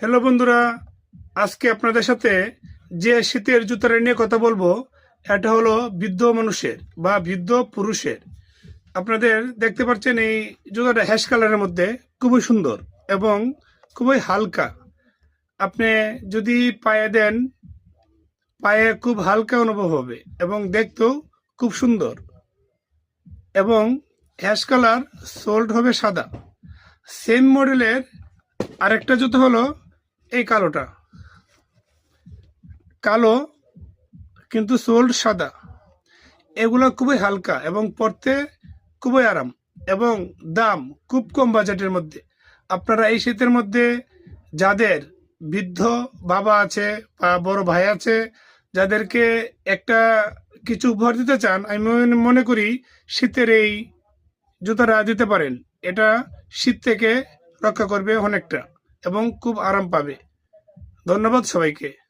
Hello বন্ধুরা, আজকে আপনাদের সাথে যে শীতের জুতাটা নিয়ে কথা বলব, এটা হলো বৃদ্ধ মানুষের বা বৃদ্ধ পুরুষের। আপনাদের দেখতে পাচ্ছেন এই জুতাটা হ্যাশ কালারের মধ্যে, খুবই সুন্দর এবং খুবই হালকা। আপনি যদি পায়ে দেন, পায়ে খুব হালকা অনুভব হবে এবং দেখতেও খুব সুন্দর এবং হ্যাশ কালার সোল্ড হবে সাদা। সেম মডেলের আরেকটা জুতো হলো এই কালোটা। কালো, কিন্তু সোল্ড সাদা। এগুলো খুবই হালকা এবং পরতে খুবই আরাম এবং দাম খুব কম বাজেটের মধ্যে। আপনারা এই শীতের মধ্যে যাদের বৃদ্ধ বাবা আছে বা বড় ভাই আছে, যাদেরকে একটা কিছু উপহার দিতে চান, আমি মনে- মনে করি শীতের এই জুতাটা দিতে পারেন। এটা শীত থেকে রক্ষা করবে অনেকটা। এবং খুব আরাম পাবে। ধন্যবাদ সবাইকে।